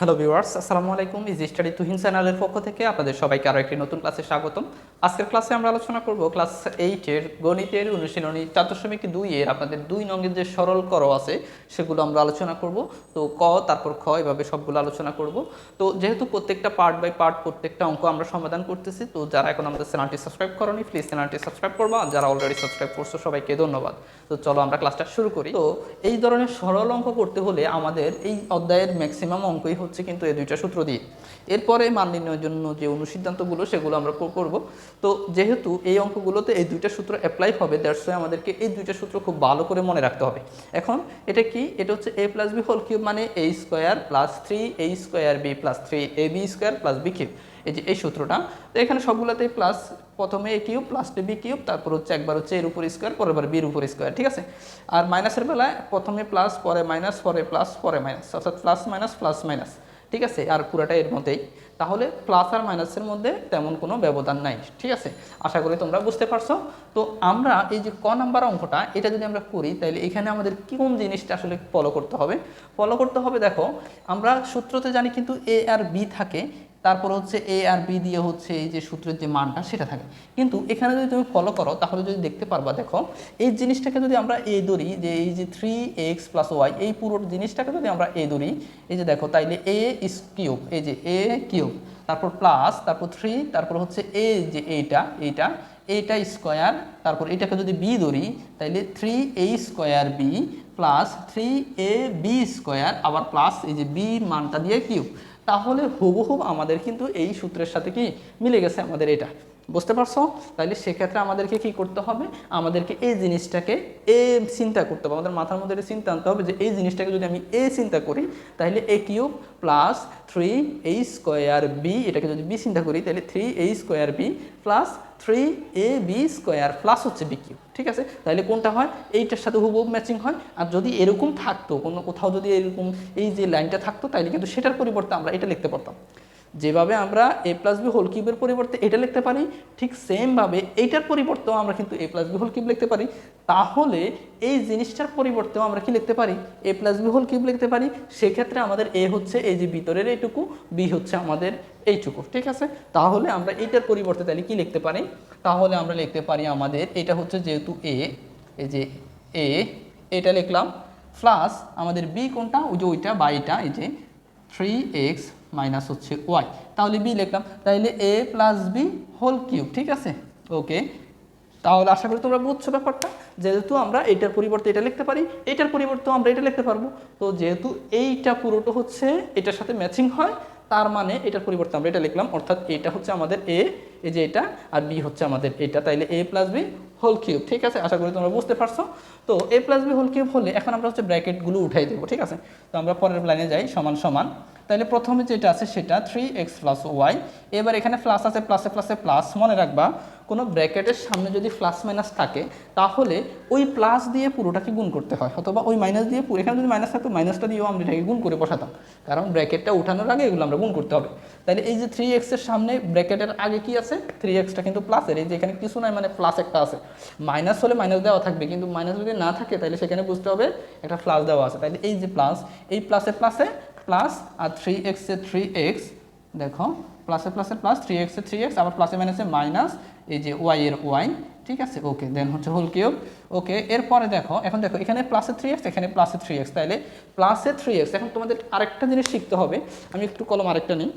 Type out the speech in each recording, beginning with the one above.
Hello viewers আসসালামু আলাইকুম easy study Tuhin চ্যানেলের পক্ষ থেকে আপনাদের সবাইকে আরও একটি নতুন ক্লাসে স্বাগতম। আজকের ক্লাসে আমরা আলোচনা করব ক্লাস এইটের গণিতের অনুশীলনী চার দশমিক দুই এর আপনাদের দুই নঙ্গের যে সরল কর আছে, সেগুলো আমরা আলোচনা করব। তো ক, তারপর খ, এভাবে সবগুলো আলোচনা করব। তো যেহেতু প্রত্যেকটা পার্ট বাই পার্ট প্রত্যেকটা অঙ্ক আমরা সমাধান করতেছি, তো যারা এখন আমাদের চ্যানেলটি সাবস্ক্রাইব করনি প্লিজ চ্যানেলটি সাবস্ক্রাইব করবা। আর যারা অলরেডি সাবস্ক্রাইব করছ, সবাইকে ধন্যবাদ। তো চলো আমরা ক্লাসটা শুরু করি। তো এই ধরনের সরল অঙ্ক করতে হলে আমাদের এই অধ্যায়ের ম্যাক্সিমাম অঙ্কই হচ্ছে কিন্তু এই দুইটা সূত্র দিয়ে। এরপরে মান নির্ণয়ের জন্য যে অনুসিদ্ধান্তগুলো, সেগুলো আমরা কর- করব। তো যেহেতু এই অঙ্কগুলোতে এই দুইটা সূত্র অ্যাপ্লাই হবে দ্যাটস ওয়াই আমাদেরকে এই দুইটা সূত্র খুব ভালো করে মনে রাখতে হবে। এখন, এটা কি? এটা হচ্ছে A plus B whole cube মানে A square plus three A square B plus three A B square plus B cube এই যে, এই সূত্রটা, তো এখানে সবগুলোতেই প্লাস প্রথমে A cube plus B cube তারপর হচ্ছে একবার হচ্ছে এর উপর স্কোয়ার পরের বার বির উপর স্কোয়ার ঠিক আছে? আর মাইনাসের বেলায় প্রথমে প্লাস পরে মাইনাস পরে প্লাস পরে মাইনাস অর্থাৎ প্লাস মাইনাস প্লাস মাইনাস ঠিক আছে? আর পুরাটা এর মধ্যেই। তাহলে প্লাস আর মাইনাসের মধ্যে তেমন কোনো ব্যবধান নাই, ঠিক আছে? আশা করি তোমরা বুঝতে পারছ। তো আমরা এই যে ক নাম্বার অঙ্কটা, এটা যদি আমরা করি, তাহলে এখানে আমাদের কোন জিনিসটা আসলে ফলো করতে হবে? ফলো করতে হবে, দেখো, আমরা সূত্রতে জানি কিন্তু এ আর বি থাকে তারপর হচ্ছে এ আর বি দিয়ে হচ্ছে এই যে সূত্রের যে মানটা সেটা থাকে। কিন্তু এখানে যদি তুমি ফলো করো, তাহলে যদি দেখতে পারবা, দেখো, এই জিনিসটাকে যদি আমরা এ ধরি, যে এই যে থ্রি এক্স প্লাস ওয়াই এই পুরো জিনিসটাকে যদি আমরা এ ধরি, এই যে দেখো, তাইলে এ ইস কিউব এই যে এ কিউব তারপর প্লাস তারপর থ্রি তারপর হচ্ছে এ যে এইটা এইটা এইটা স্কোয়ার তারপর এটাকে যদি বি ধরি, তাইলে three A square B plus three A B square আবার প্লাস এই যে বি মানটা দিয়ে কিউব তাহলে হুবহুব আমাদের কিন্তু এই সূত্রের সাথে কি মিলে গেছে আমাদের এটা। বুঝতে পারছ? তাহলে সেক্ষেত্রে আমাদেরকে কি করতে হবে? আমাদেরকে এই জিনিসটাকে এ চিন্তা করতে হবে। আমাদের মাথার মধ্যে চিন্তা আনতে হবে যে এই জিনিসটাকে যদি আমি এ চিন্তা করি তাহলে A cube plus three A square B, এটাকে যদি বি চিন্তা করি তাহলে three A square B plus three A B square plus হচ্ছে বি কিউ ঠিক আছে? তাহলে কোনটা হয়? এইটার সাথে হুবহুব ম্যাচিং হয়। আর যদি এরকম থাকতো, কোনো কোথাও যদি এরকম এই যে লাইনটা থাকতো, তাহলে কিন্তু সেটার পরিবর্তে আমরা এটা লিখতে পারতাম। যেভাবে আমরা এ প্লাস বি হোল কিউবের পরিবর্তে এটা লিখতে পারি, ঠিক সেমভাবে এইটার পরিবর্তেও আমরা কিন্তু A plus B whole cube লিখতে পারি। তাহলে এই জিনিসটার পরিবর্তেও আমরা কি লিখতে পারি? A plus B whole cube লিখতে পারি। সেক্ষেত্রে আমাদের এ হচ্ছে এই যে ভিতরের এইটুকু বি হচ্ছে আমাদের এইটুকু, ঠিক আছে? তাহলে আমরা এইটার পরিবর্তে তাহলে কি লিখতে পারি? তাহলে আমরা লিখতে পারি আমাদের, এটা হচ্ছে যেহেতু এ এই যে এ এটা লিখলাম প্লাস আমাদের বি কোনটা? ওই যে ওইটা, বা এটা, এই যে থ্রি এক্স মাইনাস হচ্ছে ওয়াই তাহলে বি লিখলাম তাহলে A plus B whole cube ঠিক আছে? ওকে তাহলে আশা করি তোমরা বুঝছ ব্যাপারটা। যেহেতু আমরা এটার পরিবর্তে এটা লিখতে পারি, এটার পরিবর্তেও আমরা এটা লিখতে পারব। তো যেহেতু এইটা পুরোটা হচ্ছে, এটার সাথে ম্যাচিং হয়, তার মানে এটার পরিবর্তে আমরা এটা লিখলাম। অর্থাৎ এটা হচ্ছে আমাদের এ এই যে এটা, আর বি হচ্ছে আমাদের এটা। তাইলে A plus B whole cube ঠিক আছে? আশা করি তোমরা বুঝতে পারছ। তো A plus B whole cube হলে এখন আমরা হচ্ছে ব্র্যাকেটগুলো উঠাই দেবো, ঠিক আছে? তো আমরা পরের লাইনে যাই, সমান সমান। তাহলে প্রথমে যেটা আছে সেটা থ্রি এক্স প্লাস ওয়াই এবার এখানে প্লাস আছে প্লাসে প্লাসে প্লাস মনে রাখবা, কোনো ব্র্যাকেটের সামনে যদি প্লাস মাইনাস থাকে, তাহলে ওই প্লাস দিয়ে পুরোটাকে গুণ করতে হয়। অথবা ওই মাইনাস দিয়ে পুরো এখানে যদি মাইনাস থাকতো মাইনাসটা দিয়েও আমরা এটাকে গুণ করে বসাতাম। কারণ ব্র্যাকেটটা উঠানোর আগে এগুলো আমরা গুণ করতে হবে। তাহলে এই যে থ্রি এক্সের সামনে ব্র্যাকেটের আগে কি আছে? থ্রি এক্সটা কিন্তু প্লাসের এই যে এখানে কিছু নাই মানে প্লাস একটা আছে। মাইনাস হলে মাইনাস দেওয়া থাকবে, কিন্তু মাইনাস যদি না থাকে, তাহলে সেখানে বুঝতে হবে একটা প্লাস দেওয়া আছে। তাহলে এই যে প্লাস এই প্লাসে প্লাসে প্লাস আর থ্রি এক্সে থ্রি এক্স দেখো প্লাসে প্লাসে প্লাস থ্রি এক্সে থ্রি এক্স আবার প্লাসে মাইনাসে মাইনাস এই যে ওয়াই এর ওয়াই ঠিক আছে? ওকে দেন হচ্ছে হোল কিউব ওকে এরপরে দেখো, এখন দেখো, এখানে প্লাসে থ্রি এক্স এখানে প্লাসে থ্রি এক্স তাহলে প্লাসে থ্রি এক্স এখন তোমাদের আরেকটা জিনিস শিখতে হবে। আমি একটু কলম আরেকটা নিই।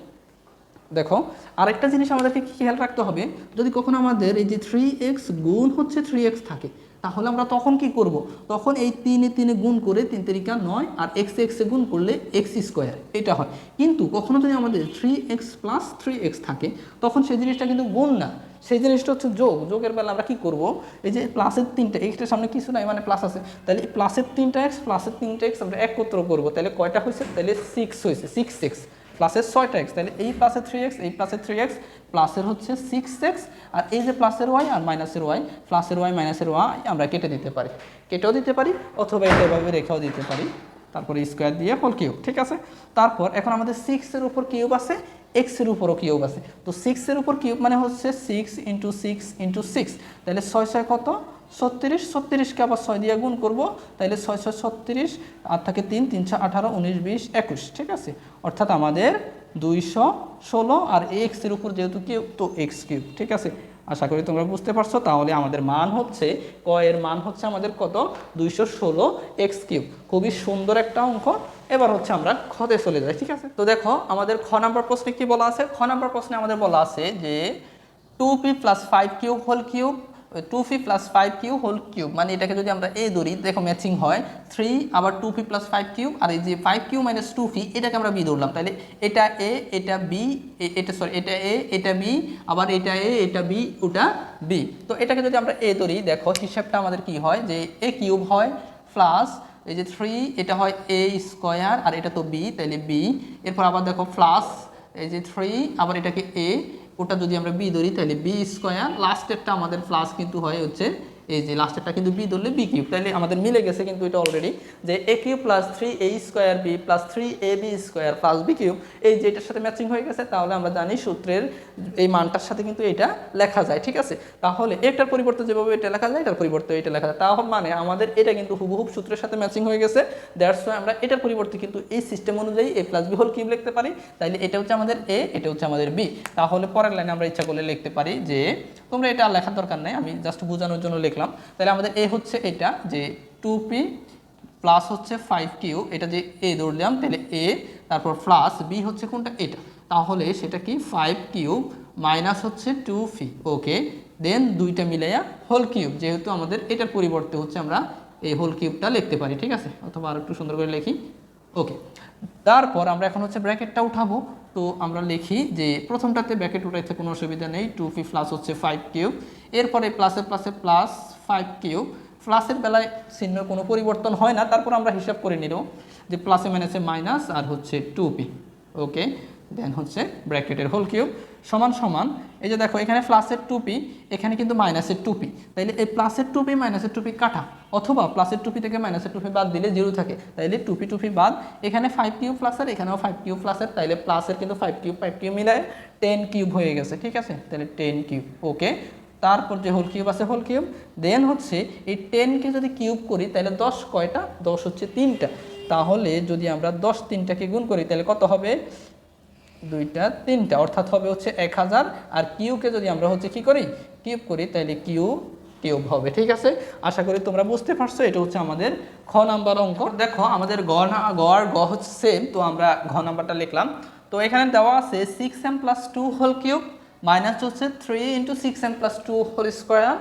দেখো, আরেকটা জিনিস আমাদেরকে খেয়াল রাখতে হবে? যদি কখনো আমাদের এই যে থ্রি এক্স গুণ হচ্ছে থ্রি এক্স থাকে তাহলে আমরা তখন কি করব? তখন এই তিনে তিনে গুণ করে তিন তেরিকা নয় আর এক্স এক্সে গুণ করলে এক্স স্কোয়ার এটা হয়। কিন্তু কখনো যদি আমাদের three X plus three X থাকে, তখন সেই জিনিসটা কিন্তু গুণ না। সেই জিনিসটা হচ্ছে যোগ। যোগের বেলা আমরা কি করব? এই যে প্লাসের তিনটা এক্সটার সামনে কিছু নাই মানে প্লাস আছে। তাহলে প্লাসের তিনটা এক্স প্লাসের তিনটা এক্স আমরা একত্র করব। তাহলে কয়টা হয়েছে? তাহলে সিক্স হয়েছে সিক্স এক্স প্লাসের ছয়টা এক্স তাহলে এই প্লাসের থ্রি এক্স এই প্লাসের থ্রি এক্স প্লাসের হচ্ছে সিক্স এক্স আর এই যে প্লাসের ওয়াই আর মাইনাসের ওয়াই প্লাসের ওয়াই মাইনাসের ওয়াই আমরা কেটে দিতে পারি। কেটেও দিতে পারি, অথবা এটা এভাবে রেখেও দিতে পারি। তারপরে স্কোয়ার দিয়ে হোল কিউব ঠিক আছে? তারপর এখন আমাদের সিক্সের উপর কিউব আছে এক্সের উপরও কিউব আছে। তো সিক্সের উপর কিউব মানে হচ্ছে six into six into six তাহলে ছয় ছয় কত? ছত্রিশ। ছত্রিশকে আবার ছয় দিয়ে গুণ করব। তাহলে ছয় ছয় ছত্রিশ আর থাকে তিন তিনশো আঠারো, উনিশ, বিশ, একুশ। ঠিক আছে? অর্থাৎ আমাদের দুইশো ষোলো আর এক্সের উপর যেহেতু কিউব, তো এক্স কিউব। ঠিক আছে? আশা করি তোমরা বুঝতে পারছ। তাহলে আমাদের মান হচ্ছে, ক এর মান হচ্ছে আমাদের কত? দুইশো ষোলো এক্স কিউব। খুবই সুন্দর একটা অঙ্ক। এবার হচ্ছে আমরা খতে চলে যাই, ঠিক আছে? তো দেখো, আমাদের খ নাম্বার প্রশ্নে কি বলা আছে? খ নাম্বার প্রশ্নে আমাদের বলা আছে যে two P plus five cube whole cube two P plus five Q whole cube মানে এটাকে যদি আমরা এ ধরি, দেখো ম্যাচিং হয় থ্রি আবার two P plus five cube আর এই যে five Q minus two P এটাকে আমরা বি ধরলাম। তাহলে এটা এ এটা বি এটা সরি এটা এ এটা বি আবার এটা এ এটা বি ওটা বি তো এটাকে যদি আমরা এ ধরি, দেখো হিসাবটা আমাদের কি হয়? যে এ কিউব হয় প্লাস এই যে থ্রি এটা হয় এ স্কোয়ার আর এটা তো বি তাহলে বি এরপর আবার দেখো প্লাস এই যে থ্রি আবার এটাকে এ ওটা যদি আমরা বি ধরি তাহলে বি স্কোয়ার লাস্টেরটা আমাদের প্লাস কিন্তু হয় হচ্ছে এই যে লাস্টেরটা কিন্তু বি ধরলে বি কিউব তাহলে আমাদের মিলে গেছে কিন্তু এটা অলরেডি যে A cube plus three A square B plus three A B square plus B cube এই যে এটার সাথে ম্যাচিং হয়ে গেছে, তাহলে আমরা জানি সূত্রের এই মানটার সাথে কিন্তু এটা লেখা যায়, ঠিক আছে? তাহলে এটার পরিবর্তে যেভাবে এটা লেখা যায়, এটার পরিবর্তে এটা লেখা যায়। তাহলে মানে আমাদের এটা কিন্তু হুবহুব সূত্রের সাথে ম্যাচিং হয়ে গেছে দ্যাটস ওয়াই আমরা এটার পরিবর্তে কিন্তু এই সিস্টেম অনুযায়ী A plus B whole cube লিখতে পারি, তাইলে এটা হচ্ছে আমাদের এ এটা হচ্ছে আমাদের বি তাহলে পরের লাইনে আমরা ইচ্ছা করলে লিখতে পারি যে, তোমরা এটা লেখার দরকার নেই, আমি জাস্ট বোঝানোর জন্য লিখলাম তাহলে আমাদের এ হচ্ছে এটা, যে টু পি প্লাস হচ্ছে ফাইভ কিউ এটা যে এ ধরলাম তাহলে এ তারপর প্লাস বি হচ্ছে কোনটা? এটা। তাহলে সেটা কি? ফাইভ কিউব মাইনাস হচ্ছে টু ফি ওকে দেন দুইটা মিলাইয়া হোল কিউব যেহেতু আমাদের এটার পরিবর্তে হচ্ছে আমরা এই হোল কিউবটা লিখতে পারি, ঠিক আছে? অথবা আর একটু সুন্দর করে লিখি ওকে তারপর আমরা এখন হচ্ছে ব্র্যাকেটটা উঠাবো। তো আমরা লিখি যে প্রথমটাতে ব্যাকেট উঠাইতে কোনো অসুবিধা নেই টু পি প্লাস হচ্ছে ফাইভ কিউব এরপরে প্লাসে প্লাসে প্লাস ফাইভ কিউব প্লাসের বেলায় চিহ্ন কোনো পরিবর্তন হয় না, তারপর আমরা হিসাব করে নিল যে প্লাসে মাইনাসে মাইনাস আর হচ্ছে টু পি ওকে দেন হচ্ছে ব্র্যাকেটের হোল কিউব সমান সমান, এই যে দেখো এখানে প্লাসের টুপি এখানে কিন্তু মাইনাসের টুপি তাইলে এই প্লাসের টুপি মাইনাসের টুপি কাটা, অথবা প্লাসের টুপি থেকে মাইনাসের টুপি বাদ দিলে জিরো থাকে। তাইলে টুপি টুপি বাদ, এখানে ফাইভ কিউব প্লাসের এখানেও ফাইভ কিউব প্লাসের তাইলে প্লাসের কিন্তু ফাইভ কিউব ফাইভ কিউব মিলায় টেন কিউব হয়ে গেছে, ঠিক আছে? তাহলে টেন কিউব ওকে তারপর যে হোল কিউব আছে, হোল কিউব দেন হচ্ছে এই টেনকে যদি কিউব করি তাহলে দশ কয়টা? দশ হচ্ছে তিনটা। তাহলে যদি আমরা দশ তিনটাকে গুণ করি তাহলে কত হবে? দুইটা, তিনটা। অর্থাৎ হবে হচ্ছে এক হাজার। আর কিউকে যদি আমরা হচ্ছে কি করি? কিউব করি তাহলে কিউ কিউব হবে, ঠিক আছে? আশা করি তোমরা বুঝতে পারছ, এটা হচ্ছে আমাদের খ নাম্বার অঙ্ক। দেখো, আমাদের গ না গ আর গ হচ্ছে সেম তো আমরা ঘ নাম্বারটা লিখলাম। তো এখানে দেওয়া আছে six M plus two whole cube minus হচ্ছে three into six M plus two whole square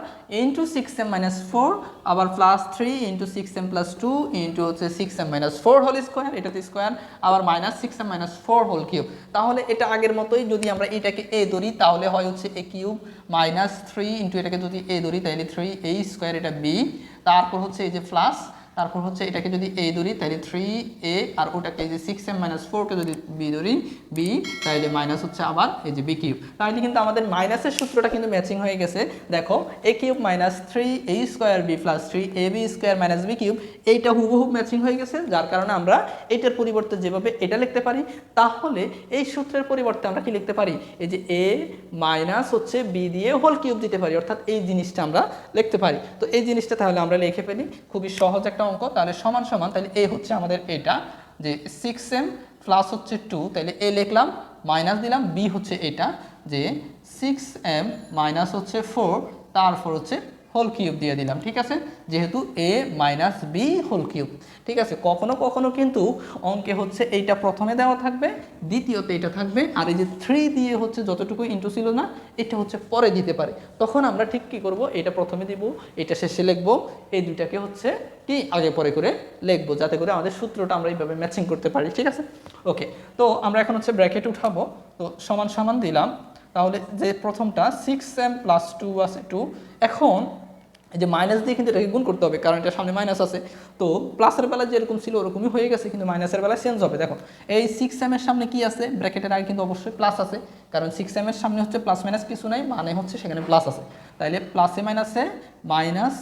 into six M minus four আবার plus three into six M plus two into হচ্ছে six M minus four whole square এটা তো square আবার minus six M minus four whole cube তাহলে এটা আগের মতোই যদি আমরা এটাকে এ ধরি, তাহলে হয় হচ্ছে A cube minus three into এটাকে যদি এ ধরি, তাহলে থ্রি এ স্কোয়ার এটা বি তারপর হচ্ছে এই যে প্লাস তারপর হচ্ছে এটাকে যদি এ ধরি তাহলে থ্রি এ আর ওটাকে এই যে সিক্স এম মাইনাস ফোরকে যদি বি ধরি বি তাহলে মাইনাস হচ্ছে আবার এই যে বি কিউব তাহলে কিন্তু আমাদের মাইনাসের সূত্রটা কিন্তু ম্যাচিং হয়ে গেছে। দেখো A cube minus three A square B plus three A B square minus B cube এইটা হুবহু ম্যাচিং হয়ে গেছে, যার কারণে আমরা এটার পরিবর্তে যেভাবে এটা লিখতে পারি, তাহলে এই সূত্রের পরিবর্তে আমরা কি লিখতে পারি? এই যে এ মাইনাস হচ্ছে বি দিয়ে হোল কিউব দিতে পারি, অর্থাৎ এই জিনিসটা আমরা লিখতে পারি। তো এই জিনিসটা তাহলে আমরা লিখে ফেলি। খুবই সহজ একটা অঙ্ক, তাহলে সমান সমান, তাহলে এ হচ্ছে আমাদের এটা, যে সিক্স এম প্লাস হচ্ছে টু তাহলে এ লিখলাম মাইনাস দিলাম বি হচ্ছে এটা, যে সিক্স এম মাইনাস হচ্ছে ফোর তারপর হচ্ছে হোল কিউব দিয়ে দিলাম, ঠিক আছে? যেহেতু A minus B whole cube ঠিক আছে? কখনো কখনো কিন্তু অঙ্কে হচ্ছে এইটা প্রথমে দেওয়া থাকবে, দ্বিতীয়তে এটা থাকবে, আর এই যে থ্রি দিয়ে হচ্ছে যতটুকু ইন্টু ছিল না, এটা হচ্ছে পরে দিতে পারে। তখন আমরা ঠিক কি করব? এটা প্রথমে দিব, এটা শেষে লিখব, এই দুইটাকে হচ্ছে কি আগে পরে করে লিখব, যাতে করে আমাদের সূত্রটা আমরা এইভাবে ম্যাচিং করতে পারি, ঠিক আছে? ওকে তো আমরা এখন হচ্ছে ব্র্যাকেট উঠাবো, তো সমান সমান দিলাম তাহলে যে প্রথমটা সিক্স এম প্লাস টু আছে টু এখন যে মাইনাস দিয়ে কিন্তু এটাকে গুণ করতে হবে, কারণ এটা সামনে মাইনাস আছে। তো প্লাসের বেলা যেরকম ছিল, ওরকমই হয়ে গেছে, কিন্তু মাইনাসের বেলা চেঞ্জ হবে। দেখো, এই সিক্স এম এর সামনে কি আছে? ব্র্যাকেটের আগে কিন্তু অবশ্যই প্লাস আছে, কারণ সিক্স এম এর সামনে হচ্ছে প্লাস মাইনাস কিছু নাই মানে হচ্ছে সেখানে প্লাস আছে। তাইলে প্লাসে মাইনাসে মাইনাস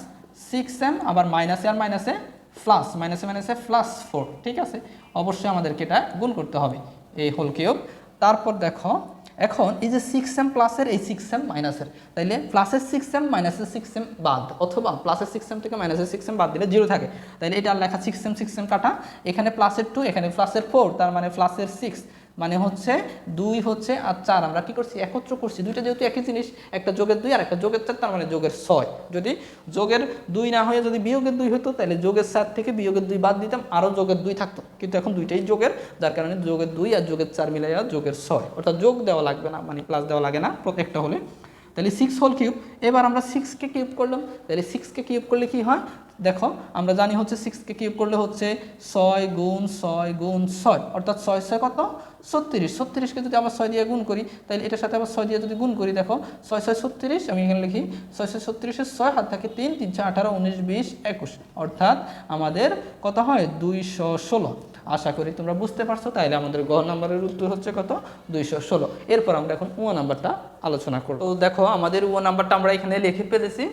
সিক্স এম আবার মাইনাসে আর মাইনাসে প্লাস মাইনাসে মাইনাসে প্লাস ফোর ঠিক আছে? অবশ্যই আমাদেরকে এটা গুণ করতে হবে, এই হোল কিউব তারপর দেখো এখন এই যে সিক্স এম প্লাসের এই সিক্স এম মাইনাসের তাইলে প্লাসের সিক্স এম মাইনাসের সিক্স এম বাদ, অথবা প্লাসের সিক্স এম থেকে মাইনাসের সিক্স এম বাদ দিলে জিরো থাকে। তাইলে এটা লেখা সিক্স এম সিক্স এম কাটা, এখানে প্লাসের টু এখানে প্লাসের ফোর তার মানে প্লাসের সিক্স মানে হচ্ছে দুই হচ্ছে আর চার। আমরা কি করছি? একত্র করছি। দুইটা যেহেতু একই জিনিস, একটা যোগের দুই আর একটা যোগের চার, তার মানে যোগের ছয়। যদি যোগের দুই না হয়ে যদি বিয়োগের দুই হতো, তাহলে যোগের চার থেকে বিয়োগের দুই বাদ দিতাম আরও যোগের দুই থাকতো। কিন্তু এখন দুইটাই যোগের, যার কারণে যোগের দুই আর যোগের চার মিলাইয়া যোগের ছয়। অর্থাৎ যোগ দেওয়া লাগবে না মানে প্লাস দেওয়া লাগে না প্রত্যেকটা হলে। তাহলে সিক্স হোল কিউব এবার আমরা সিক্সকে কিউব করলাম। তাহলে সিক্সকে কিউব করলে কি হয়? দেখো, আমরা জানি হচ্ছে সিক্সকে কিউব করলে হচ্ছে ছয় গুণ ছয় গুণ ছয়, অর্থাৎ ছয় ছয় কত? ছত্রিশ। ছত্রিশকে যদি আবার ছয় দিয়ে গুণ করি, তাহলে এটার সাথে আবার ছয় দিয়ে যদি গুণ করি, দেখো, ছয় ছয় ছত্রিশ, আমি এখানে লিখি, ছয় ছয় ছত্রিশের ছয়, হাত থাকে তিন তিন ছয়, আঠারো, উনিশ, বিশ, একুশ। অর্থাৎ আমাদের কত হয়? দুইশো ষোলো। আশা করি তোমরা বুঝতে পারছ, তাইলে আমাদের গ নাম্বারের উত্তর হচ্ছে কত? দুইশো ষোলো। এরপর আমরা এখন ও নাম্বারটা আলোচনা করব। দেখো, আমাদের ও নাম্বারটা আমরা এখানে লিখে ফেলেছি।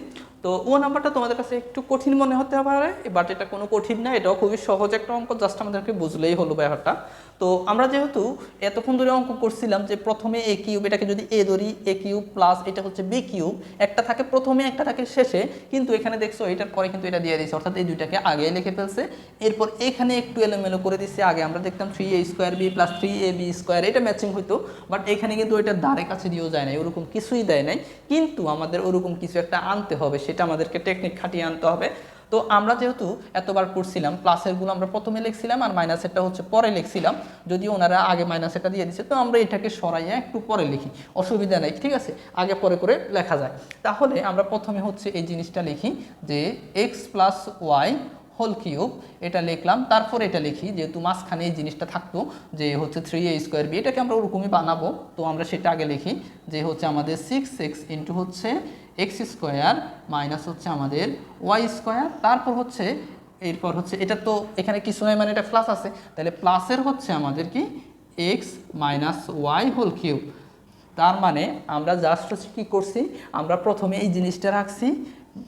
তো ও নাম্বারটা তোমাদের কাছে একটু কঠিন মনে হতে পারে বাট এটা কোনো কঠিন না, এটাও খুবই সহজ একটা অঙ্ক জাস্ট আমাদেরকে বুঝলেই হলো ব্যাপারটা। তো আমরা যেহেতু এতক্ষণ ধরে অঙ্ক করছিলাম যে প্রথমে এ কিউব এটাকে যদি এ ধরি এ কিউব প্লাস এটা হচ্ছে বি কিউব একটা থাকে প্রথমে, একটা থাকে শেষে, কিন্তু এখানে দেখছ এটার পরে কিন্তু এটা দিয়ে দিয়েছে, অর্থাৎ এই দুইটাকে আগে লিখে ফেলছে। এরপর এখানে একটু এলোমেলো করে দিচ্ছে আগে আমরা দেখতাম three A square B plus three A B square এটা ম্যাচিং হইতো বাট এখানে কিন্তু এটার ধারে কাছে দিয়েও যায় নাই। ওরকম কিছুই দেয় নাই। কিন্তু আমাদের ওরকম কিছু একটা আনতে হবে, সেটা আমাদেরকে টেকনিক খাটিয়ে আনতে হবে। তো আমরা যেহেতু এতবার পড়ছিলাম প্লাসেরগুলো আমরা প্রথমে লিখছিলাম আর মাইনাসেরটা হচ্ছে পরে লিখছিলাম। যদি ওনারা আগে মাইনাসেরটা দিয়ে দিচ্ছে তো আমরা এটাকে সরাইয়া একটু পরে লিখি। অসুবিধা নেই, ঠিক আছে? আগে পরে করে লেখা যায়। তাহলে আমরা প্রথমে হচ্ছে এই জিনিসটা লিখি যে X plus Y whole cube এটা লিখলাম, তারপর এটা লিখি, যেহেতু মাঝখানে এই জিনিসটা থাকতো, যে হচ্ছে থ্রি এ স্কোয়ার বি এটাকে আমরা ওরকমই বানাবো। তো আমরা সেটা আগে লিখি, যে হচ্ছে আমাদের সিক্স এক্স ইন্টু হচ্ছে এক্স স্কোয়ার মাইনাস হচ্ছে আমাদের ওয়াই স্কোয়ার তারপর হচ্ছে, এরপর হচ্ছে, এটা তো এখানে কিছু নয় মানে এটা প্লাস আছে, তাহলে প্লাসের হচ্ছে আমাদের কি X minus Y whole cube তার মানে আমরা জাস্ট হচ্ছে কী করছি, আমরা প্রথমে এই জিনিসটা রাখছি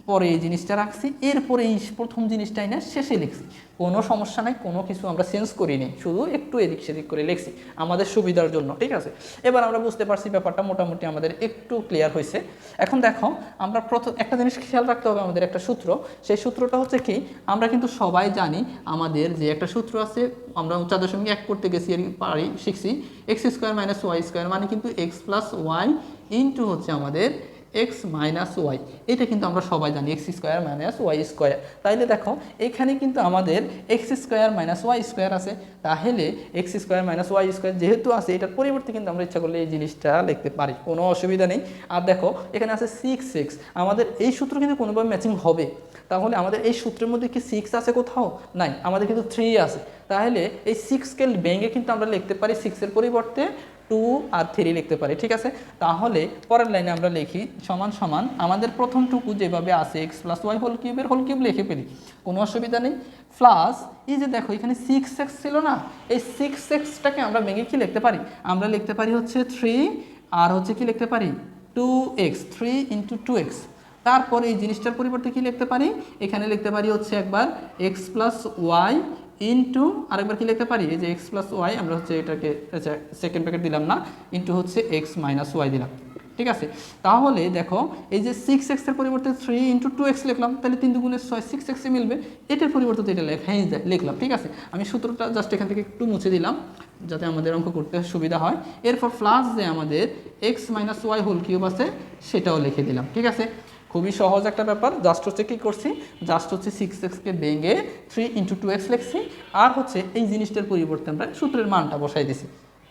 পরে এই জিনিসটা রাখছি। এরপরে এই প্রথম জিনিসটাই না, শেষে লিখছি। কোনো সমস্যা নাই, কোনো কিছু আমরা চেঞ্জ করিনি, শুধু একটু এদিক সেদিক করে লিখছি, আমাদের সুবিধার জন্য, ঠিক আছে? এবার আমরা বুঝতে পারছি ব্যাপারটা মোটামুটি আমাদের একটু ক্লিয়ার হয়েছে। এখন দেখো, আমরা প্রথম, একটা জিনিস খেয়াল রাখতে হবে আমাদের একটা সূত্র। সেই সূত্রটা হচ্ছে কি, আমরা কিন্তু সবাই জানি আমাদের যে একটা সূত্র আছে, আমরা চার দশমিক এক করতে গেছি আর পারি, শিখছি X square minus Y square মানে কিন্তু এক্স প্লাস ওয়াই ইন্টু হচ্ছে আমাদের এক্স মাইনাস ওয়াই। এটা কিন্তু আমরা সবাই জানি, X square minus Y square. তাইলে দেখো, এখানে কিন্তু আমাদের X square minus Y square আছে। তাহলে X square minus Y square যেহেতু আছে, এটার পরিবর্তে কিন্তু আমরা ইচ্ছা করলে এই জিনিসটা লিখতে পারি। কোনো অসুবিধা নেই। আর দেখো, এখানে আছে সিক্স সিক্স আমাদের এই সূত্র কিন্তু কোনোভাবে ম্যাচিং হবে। তাহলে আমাদের এই সূত্রের মধ্যে কি সিক্স আছে কোথাও? নাই, আমাদের কিন্তু থ্রি আছে। তাহলে এই সিক্সকে ব্যাঙ্গে কিন্তু আমরা লিখতে পারি সিক্সের পরিবর্তে টু আর থ্রি লিখতে পারি, ঠিক আছে? তাহলে পরের লাইনে আমরা লিখি সমান সমান আমাদের প্রথমটুকু যেভাবে আছে এক্স প্লাস ওয়াই হোল কিউবের হোল কিউব লিখে ফেলি। কোনো অসুবিধা নেই। প্লাস এই যে দেখো, এখানে সিক্স এক্স ছিল না? এই সিক্স এক্সটাকে আমরা ভেঙে কি লিখতে পারি? আমরা লিখতে পারি হচ্ছে থ্রি আর হচ্ছে কি লিখতে পারি? Two X three into two X তারপর এই জিনিসটার পরিবর্তে কি লিখতে পারি? এখানে লিখতে পারি হচ্ছে একবার এক্স প্লাস ওয়াই ইন্টু আরেকবার কি লিখতে পারি? যে এক্স প্লাস ওয়াই আমরা হচ্ছে এটাকে আচ্ছা সেকেন্ড প্যাকেট দিলাম না ইন্টু হচ্ছে এক্স মাইনাস ওয়াই দিলাম। ঠিক আছে? তাহলে দেখো, এই যে সিক্স এক্সের পরিবর্তে থ্রি ইন্টু টু এক্স লিখলাম, তাহলে তিন দুগুণের ছয় সিক্স এক্সে মিলবে। এটার পরিবর্তে তো এটা যায় লিখলাম, ঠিক আছে? আমি সূত্রটা জাস্ট এখান থেকে একটু মুছে দিলাম, যাতে আমাদের অঙ্ক করতে সুবিধা হয়। এরপর প্লাস যে আমাদের X minus Y whole cube আছে, সেটাও লিখে দিলাম, ঠিক আছে? খুবই সহজ একটা ব্যাপার। জাস্ট হচ্ছে কী করছি? জাস্ট হচ্ছে সিক্স এক্সকে ভেঙে থ্রি ইন্টু টু এক্স লিখছি। আর হচ্ছে এই জিনিসটার পরিবর্তে আমরা সূত্রের মানটা বসাই দিছি।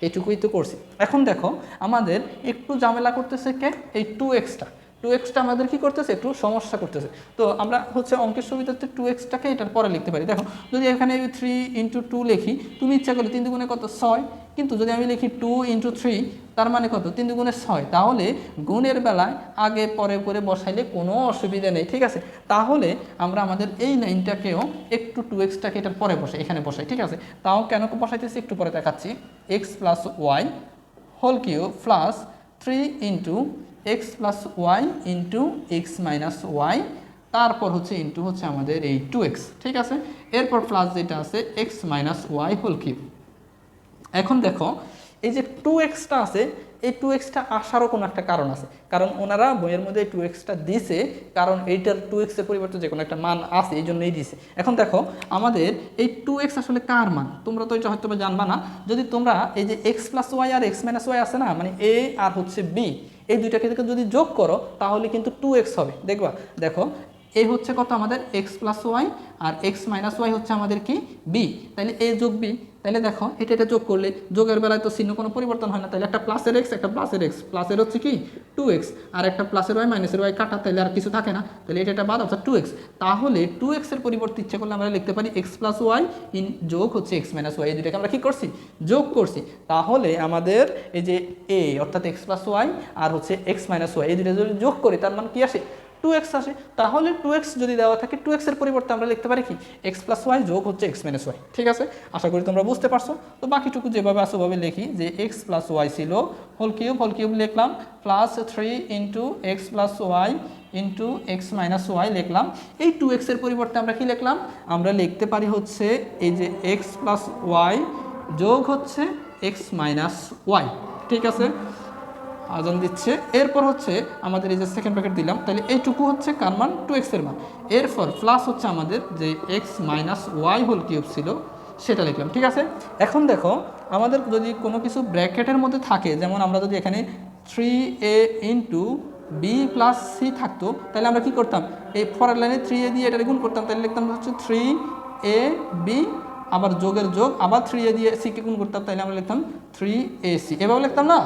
এইটুকুই তো করছি। এখন দেখো, আমাদের একটু ঝামেলা করতেছে কে? এই টু। এক্সটা টু এক্সটা আমাদের কি করতেছে? একটু সমস্যা করতেছে। তো আমরা হচ্ছে অঙ্কের সুবিধাতে টু এক্সটাকে এটার পরে লিখতে পারি। দেখো, যদি এখানে থ্রি ইন্টু টু লিখি, তুমি ইচ্ছা করলে তিন দুগুণে কত? ছয়। কিন্তু যদি আমি লিখি টু ইন্টু থ্রি তার মানে কত? তিন দুগুণে ছয়। তাহলে গুণের বেলায় আগে পরে করে বসাইলে কোনো অসুবিধা নেই, ঠিক আছে? তাহলে আমরা আমাদের এই লাইনটাকেও একটু টু এক্সটাকে এটার পরে বসাই, এখানে বসাই, ঠিক আছে? তাও কেন বসাইতেছি? একটু পরে দেখাচ্ছি। X plus Y whole cube plus three into X plus Y into X minus Y তারপর হচ্ছে ইন্টু হচ্ছে আমাদের এই টু এক্স ঠিক আছে? এরপর প্লাস যেটা আছে X minus Y whole cube এখন দেখো, এই যে টু এক্সটা আছে এই টু এক্সটা আসারও কোনো একটা কারণ আছে। কারণ ওনারা বইয়ের মধ্যে টু এক্সটা দিছে, কারণ এইটার টু এক্সের পরিবর্তে যে কোনো একটা মান আছে, এই জন্যই দিছে। এখন দেখো, আমাদের এই টু এক্স আসলে কার মান? তোমরা তো এটা হয়তো জানবা না। যদি তোমরা এই যে এক্স প্লাস ওয়াই আর এক্স মাইনাস ওয়াই আছে না মানে এ আর হচ্ছে বি এই দুইটাকে যদি যোগ করো, তাহলে কিন্তু টু এক্স হবে। দেখবা? দেখো এ হচ্ছে কত আমাদের? এক্স প্লাস ওয়াই আর এক্স মাইনাস ওয়াই হচ্ছে আমাদের কি? বি তাহলে এ যোগ বি তাহলে দেখো, এটা এটা যোগ করলে, যোগের বেলায় তো চিহ্ন কোনো পরিবর্তন হয় না তাহলে একটা প্লাসের এক্স একটা প্লাসের এক্স প্লাসের হচ্ছে কি? টু এক্স আর একটা প্লাসের ওয়াই মাইনাসের ওয়াই কাটা তাহলে আর কিছু থাকে না তাহলে এটা এটা বাদ অর্থাৎ টু এক্স তাহলে টু এক্সের পরিবর্তে ইচ্ছে করলে আমরা লিখতে পারি এক্স প্লাস ওয়াই ইন যোগ হচ্ছে এক্স মাইনাস ওয়াই এই দুটাকে আমরা কি করছি? যোগ করছি। তাহলে আমাদের এই যে এ অর্থাৎ এক্স প্লাস ওয়াই আর হচ্ছে এক্স মাইনাস ওয়াই এই দুটা যদি যোগ করি, তার মানে কি আসে? টু এক্স আসে, তাহলে টু এক্স যদি দেওয়া থাকে টু এক্সের পরিবর্তে আমরা লিখতে পারি কি? এক্স প্লাস ওয়াই যোগ হচ্ছে এক্স মাইনাস ওয়াই ঠিক আছে? আশা করি তোমরা বুঝতে পারছ। তো বাকিটুকু যেভাবে আসো ভাবে লিখি যে এক্স প্লাস ওয়াই ছিল হোল কিউব হোল কিউব লিখলাম plus three into x plus y into x minus y লিখলাম। এই টু এক্সের পরিবর্তে আমরা কি লিখলাম? আমরা লিখতে পারি হচ্ছে এই যে এক্স প্লাস ওয়াই যোগ হচ্ছে এক্স মাইনাস ওয়াই ঠিক আছে? আজান দিচ্ছে। এরপর হচ্ছে আমাদের এই যে সেকেন্ড প্যাকেট দিলাম, তাহলে এইটুকু হচ্ছে কার মান? টু এক্সের মান। এরপর প্লাস হচ্ছে আমাদের যে x minus y whole cube ছিল, সেটা লিখলাম, ঠিক আছে? এখন দেখো, আমাদের যদি কোনো কিছু ব্র্যাকেটের মধ্যে থাকে, যেমন আমরা যদি এখানে three a into b plus c থাকতো, তাহলে আমরা কি করতাম? এই ফরের লাইনে থ্রি এ দিয়ে এটা গুণ করতাম, তাহলে লিখতাম হচ্ছে থ্রি এ বি আবার যোগের যোগ, আবার থ্রি এ দিয়ে সিকে গুণ করতাম, তাহলে আমরা লিখতাম থ্রি এ সি এভাবে লিখতাম না?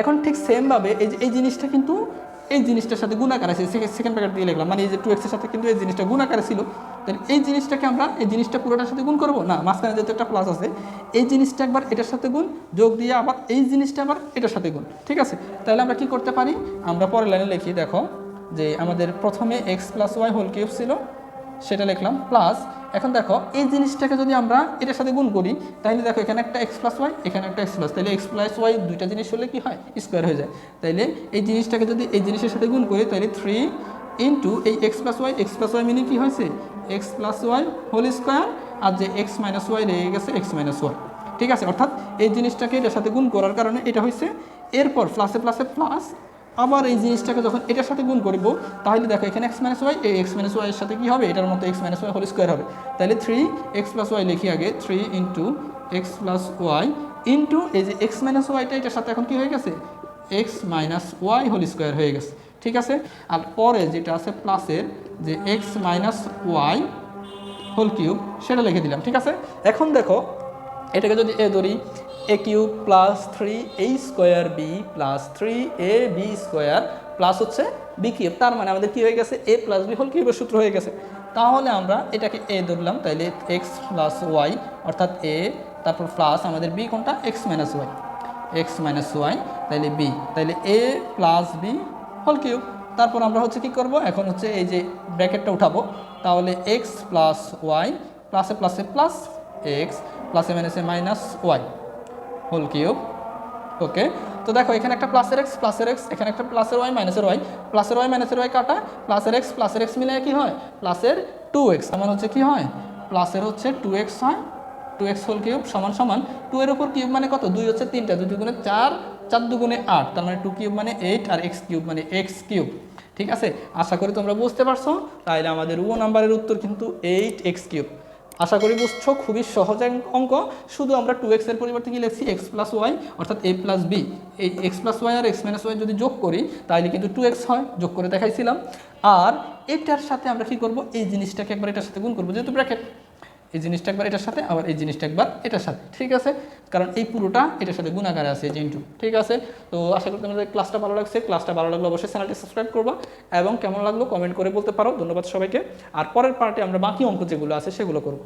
এখন ঠিক সেমভাবে এই যে, এই জিনিসটা কিন্তু এই জিনিসটার সাথে গুণাকার আছে। সেকেন্ড প্যাকেট দিয়ে লিখলাম। মানে এই যে টু এক্সের সাথে কিন্তু এই জিনিসটা গুণাকারে ছিল। তাহলে এই জিনিসটাকে আমরা, এই জিনিসটা পুরোটার সাথে গুণ করব? না, মাঝখানে যেহেতু একটা প্লাস আছে, এই জিনিসটা একবার এটার সাথে গুণ, যোগ দিয়ে আবার এই জিনিসটা আবার এটার সাথে গুণ। ঠিক আছে? তাহলে আমরা কি করতে পারি? আমরা পরের লাইনে লিখি, দেখো, যে আমাদের প্রথমে x plus y whole cube ছিল। সেটা লিখলাম। প্লাস এখন দেখো, এই জিনিসটাকে যদি আমরা এটার সাথে গুণ করি তাহলে দেখো এখানে একটা এক্স প্লাস ওয়াই এখানে একটা এক্স প্লাস তাহলে এক্স প্লাস ওয়াই দুইটা জিনিস হলে কি হয়? স্কোয়ার হয়ে যায়। তাইলে এই জিনিসটাকে যদি এই জিনিসের সাথে গুণ করি তাহলে থ্রি ইন্টু এই x plus y x plus y meaning কী হয়েছে? X plus y whole square আর যে এক্স মাইনাস ওয়াই রয়ে গেছে এক্স মাইনাস ওয়াই ঠিক আছে? অর্থাৎ এই জিনিসটাকে এটার সাথে গুণ করার কারণে এটা হয়েছে। এরপর প্লাসে প্লাসে প্লাস আবার এই জিনিসটাকে যখন এটার সাথে গুণ করব, তাহলে দেখো এখানে এক্স মাইনাস ওয়াই এই এক্স মাইনাস ওয়াইয়ের সাথে কী হবে? এটার মতো x minus y whole square হবে। তাহলে থ্রি এক্স প্লাস ওয়াই লিখি আগে three into x plus y into এই যে এক্স মাইনাস ওয়াইটা এটার সাথে এখন কী হয়ে গেছে? X minus y whole square হয়ে গেছে। ঠিক আছে? আর পরে যেটা আছে প্লাসের যে x minus y whole cube সেটা লিখে দিলাম। ঠিক আছে? এখন দেখো এটাকে যদি এ ধরি a cube plus three a square b plus three a b square plus হচ্ছে বি কিউব। তার মানে আমাদের কি হয়ে গেছে? এ প্লাস বি হোল কিউবের সূত্র হয়ে গেছে। তাহলে আমরা এটাকে এ ধরলাম, তাইলে এক্স প্লাস ওয়াই অর্থাৎ এ তারপর প্লাস আমাদের বি কোনটা? X minus y x minus y তাইলে বি তাইলে a plus b whole cube. তারপর আমরা হচ্ছে কি করব? এখন হচ্ছে এই যে ব্র্যাকেটটা উঠাবো। তাহলে এক্স প্লাস ওয়াই প্লাসে প্লাসে প্লাস এক্স প্লাসে মাইনাসে minus y whole cube okay তো দেখো, এখানে একটা প্লাসের এক্স প্লাসের এক্স এখানে একটা প্লাসের ওয়াই মাইনাসের ওয়াই প্লাসের ওয়াই মাইনাসের ওয়াই কাটা প্লাসের এক্স প্লাসের এক্স মিলে কী হয়? প্লাসের টু এক্স আমার হচ্ছে কি হয়? প্লাসের হচ্ছে টু এক্স হয় টু এক্স হোল কিউব সমান সমান টু এর উপর কিউব মানে কত? দুই হচ্ছে তিনটা, দুই দুগুণে চার চার দুগুণে আট, তার মানে টু কিউব মানে এইট আর এক্স কিউব মানে এক্স কিউব ঠিক আছে? আশা করি তোমরা বুঝতে পারছ। তাহলে আমাদের ও নাম্বারের উত্তর কিন্তু এইট এক্স কিউব আশা করি বুঝছ, খুবই সহজ অঙ্ক। শুধু আমরা টু এক্সের পরিবর্তে কি লিখছি? এক্স প্লাস ওয়াই অর্থাৎ এ প্লাস বি এই এক্স প্লাস ওয়াই আর এক্স মাইনাস ওয়াই যদি যোগ করি তাহলে কিন্তু টু এক্স হয়, যোগ করে দেখাইছিলাম। আর এটার সাথে আমরা কি করব? এই জিনিসটাকে একবার এটার সাথে গুণ করব। যেহেতু ব্র্যাকেট এই জিনিসটা একবার এটার সাথে, আবার এই জিনিসটা একবার এটার সাথে, ঠিক আছে? কারণ এই পুরোটা এটার সাথে গুণাকারে আছে, এই জিনটু, ঠিক আছে? তো আশা করি তোমাদের ক্লাসটা ভালো লাগছে। ক্লাসটা ভালো লাগলে অবশ্যই চ্যানেলটি সাবস্ক্রাইব করবা এবং কেমন লাগল কমেন্ট করে বলতে পারো। ধন্যবাদ সবাইকে। আর পরের পার্টে আমরা বাকি অঙ্ক যেগুলো আছে সেগুলো করব।